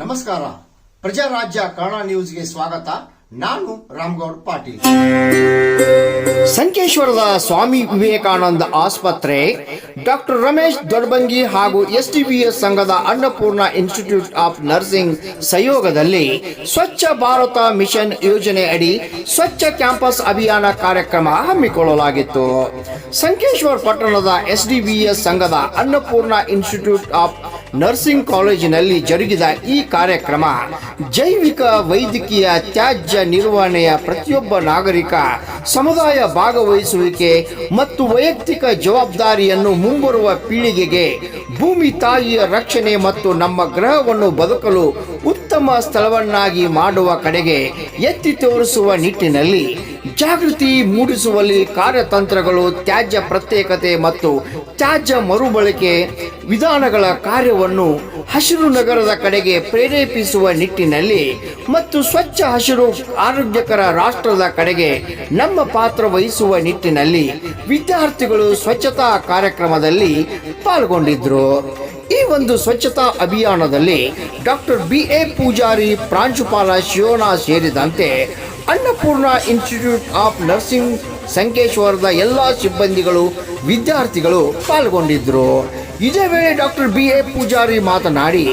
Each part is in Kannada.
ನಮಸ್ಕಾರ. ಪ್ರಜಾರಾಜ್ಯ ಕನ್ನಡ ನ್ಯೂಸ್ಗೆ ಸ್ವಾಗತ. ನಾನು ರಾಮಗೌಡ್ ಪಾಟೀಲ್. ಸಂಕೇಶ್ವರದ ಸ್ವಾಮಿ ವಿವೇಕಾನಂದ ಆಸ್ಪತ್ರೆ, ಡಾಕ್ಟರ್ ರಮೇಶ್ ದೊಡ್ಬಂಗಿ ಹಾಗೂ ಎಸ್ಟಿಬಿಎಸ್ ಸಂಘದ ಅನ್ನಪೂರ್ಣ ಇನ್ಸ್ಟಿಟ್ಯೂಟ್ ಆಫ್ ನರ್ಸಿಂಗ್ ಸಹಯೋಗದಲ್ಲಿ ಸ್ವಚ್ಛ ಭಾರತ ಮಿಷನ್ ಯೋಜನೆ ಅಡಿ ಸ್ವಚ್ಛ ಕ್ಯಾಂಪಸ್ ಅಭಿಯಾನ ಕಾರ್ಯಕ್ರಮ ಹಮ್ಮಿಕೊಳ್ಳಲಾಗಿತ್ತು. ಸಂಕೇಶ್ವರ ಪಟ್ಟಣದ ಎಸ್ಡಿಬಿಎಸ್ ಸಂಘದ ಅನ್ನಪೂರ್ಣ ಇನ್ಸ್ಟಿಟ್ಯೂಟ್ ಆಫ್ ನರ್ಸಿಂಗ್ ಕಾಲೇಜಿನಲ್ಲಿ ಜರುಗಿದ ಈ ಕಾರ್ಯಕ್ರಮ ಜೈವಿಕ ವೈದ್ಯಕೀಯ ತ್ಯಾಜ್ಯ ನಿರ್ವಹಣೆಯ ಪ್ರತಿಯೊಬ್ಬ ನಾಗರಿಕ ಸಮುದಾಯ ಭಾಗವಹಿಸುವಿಕೆ ಮತ್ತು ವೈಯಕ್ತಿಕ ಜವಾಬ್ದಾರಿಯನ್ನು ಮುಂಬರುವ ಪೀಳಿಗೆಗೆ ಭೂಮಿ ತಾಯಿಯ ರಕ್ಷಣೆ ಮತ್ತು ನಮ್ಮ ಗ್ರಹವನ್ನು ಬದುಕಲು ಉತ್ತಮ ಸ್ಥಳವನ್ನಾಗಿ ಮಾಡುವ ಕಡೆಗೆ ಎತ್ತಿ ತೋರಿಸುವ ನಿಟ್ಟಿನಲ್ಲಿ ಜಾಗೃತಿ ಮೂಡಿಸುವಲ್ಲಿ ಕಾರ್ಯತಂತ್ರಗಳು, ತ್ಯಾಜ್ಯ ಪ್ರತ್ಯೇಕತೆ ಮತ್ತು ತ್ಯಾಜ್ಯ ಮರುಬಳಕೆ ವಿಧಾನಗಳ ಕಾರ್ಯವನ್ನು ಹಸಿರು ನಗರದ ಕಡೆಗೆ ಪ್ರೇರೇಪಿಸುವ ನಿಟ್ಟಿನಲ್ಲಿ ಮತ್ತು ಸ್ವಚ್ಛ ಹಸಿರು ಆರೋಗ್ಯಕರ ರಾಷ್ಟ್ರದ ಕಡೆಗೆ ನಮ್ಮ ಪಾತ್ರ ವಹಿಸುವ ನಿಟ್ಟಿನಲ್ಲಿ ವಿದ್ಯಾರ್ಥಿಗಳು ಸ್ವಚ್ಛತಾ ಕಾರ್ಯಕ್ರಮದಲ್ಲಿ ಪಾಲ್ಗೊಂಡಿದ್ರು. ಈ ಒಂದು ಸ್ವಚ್ಛತಾ ಅಭಿಯಾನದಲ್ಲಿ ಡಾಕ್ಟರ್ ಬಿ ಎ ಪೂಜಾರಿ ಪ್ರಾಂಶುಪಾಲ ಶಿವನ ಸೇರಿದಂತೆ ಅನ್ನಪೂರ್ಣ ಇನ್ಸ್ಟಿಟ್ಯೂಟ್ ಆಫ್ ನರ್ಸಿಂಗ್ ಸಂಕೇಶ್ವರದ ಎಲ್ಲ ಸಿಬ್ಬಂದಿಗಳು, ವಿದ್ಯಾರ್ಥಿಗಳು ಪಾಲ್ಗೊಂಡಿದ್ದರು. ಇದೇ ವೇಳೆ ಡಾಕ್ಟರ್ ಬಿ ಎ ಪೂಜಾರಿ ಮಾತನಾಡಿ,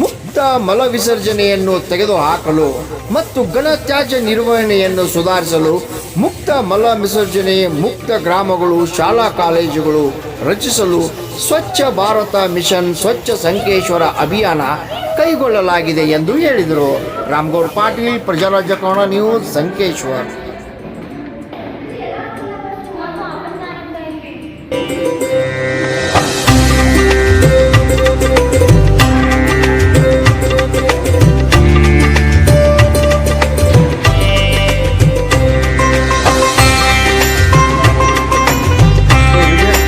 ಮುಕ್ತ ಮಲ ವಿಸರ್ಜನೆಯನ್ನು ತೆಗೆದುಹಾಕಲು ಮತ್ತು ಘನತ್ಯಾಜ್ಯ ನಿರ್ವಹಣೆಯನ್ನು ಸುಧಾರಿಸಲು ಮುಕ್ತ ಮಲ ವಿಸರ್ಜನೆ, ಮುಕ್ತ ಗ್ರಾಮಗಳು, ಶಾಲಾ ಕಾಲೇಜುಗಳು ರಚಿಸಲು ಸ್ವಚ್ಛ ಭಾರತ ಮಿಷನ್, ಸ್ವಚ್ಛ ಸಂಕೇಶ್ವರ ಅಭಿಯಾನ ಕೈಗೊಳ್ಳಲಾಗಿದೆ ಎಂದು ಹೇಳಿದರು. ರಾಮ್ಗೌಡ್ ಪಾಟೀಲ್, ಪ್ರಜಾರಾಜ್ಯ ಕನ್ನಡ ನ್ಯೂಸ್, ಸಂಕೇಶ್ವರ್.